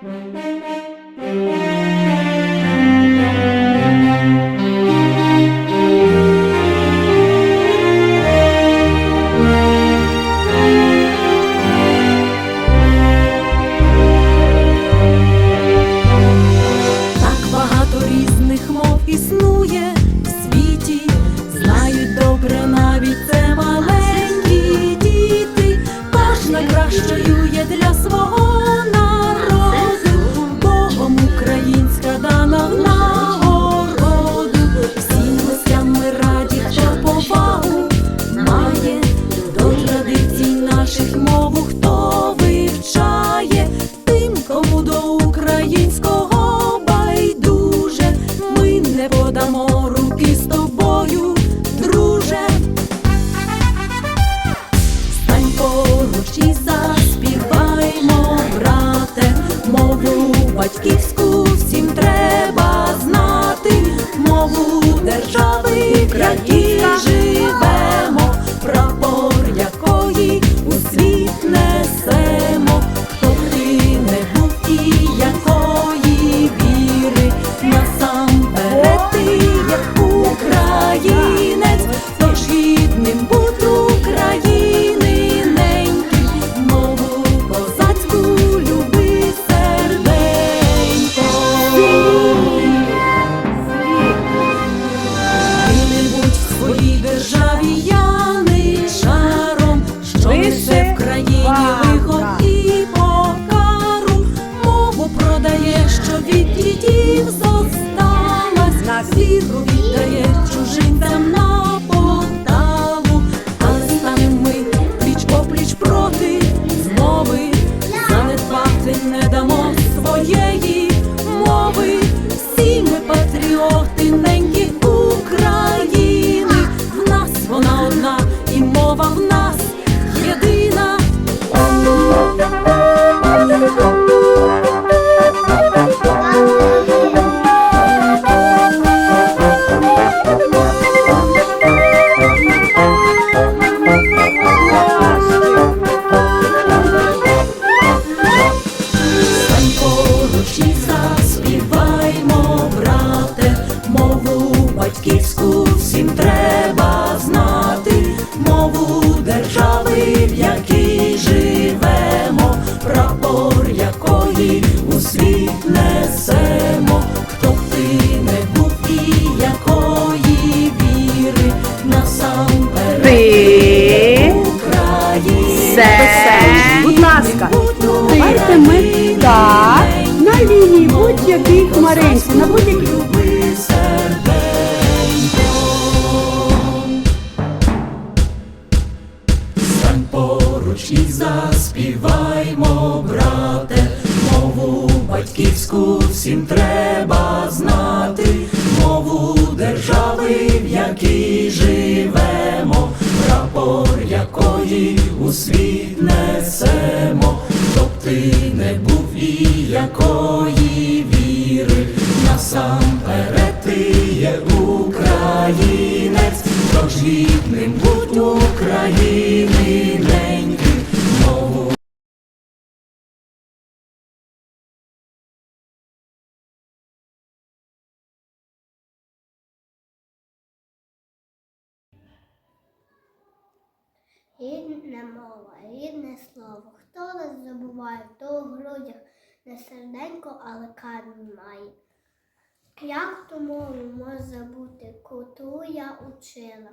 Так мову, хто Bobby. Батьківську всім треба знати, мову держави, в якій живемо, прапор якої у світ несемо, хто б ти не був і якої віри, насамперед Україна. будь ласка, дайте ми так на лінії будь-якій хмаринці, на будь-якій. Поруч і заспіваймо, брате, мову батьківську всім треба знати, мову держави, в якій живемо, прапор якої у світ несемо, хто ти не був і якої віри, насамперед ти є українець, тож гідним будь України Рідна мова, рідне слово. Хто нас забуває, то у грудях не серденько, але камінь має. Як ту мову може забути, котру я учила?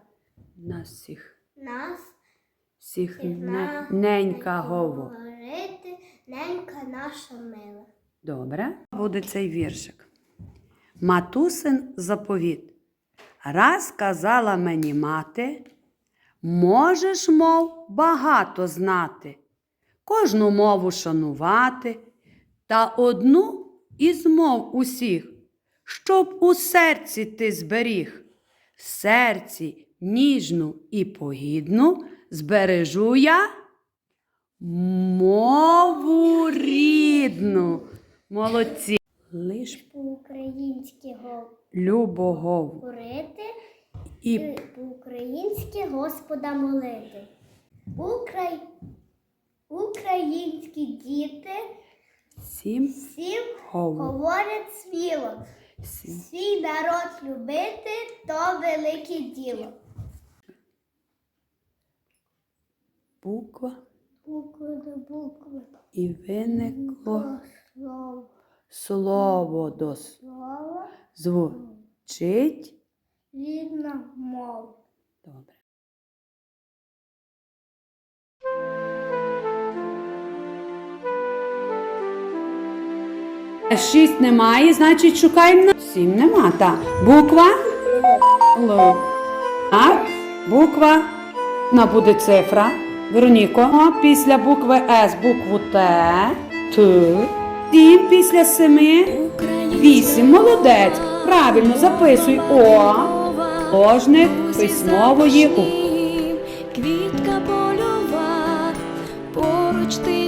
Нас всіх, Нас всіх не, ненька не гово. говорити, ненька наша мила. Добре, буде цей віршик. Матусин заповіт. Раз казала мені мати, можеш, мов, багато знати, кожну мову шанувати, та одну із мов усіх, щоб у серці ти зберіг. Серці ніжну і погідну збережу я мову рідну. Молодці. Лиш По-українськи любогов говорити і по-українськи Господа молити. Украй... Українські діти Всім Всім говорять. сміло. Всім. Свій народ любити то велике діло. Буква Букви до букви. і виникло Слово. слово до с- Слово. звучить. Рідна мова. Добре. Шість немає, значить шукаємо сім нема. Так. Буква Л. Так. Буква. На буде цифра. Вероніко. О, Після букви С букву Т. Т. Сім після семи. Вісім. Молодець. Правильно записуй О художник письмової квітка польова поруч ти.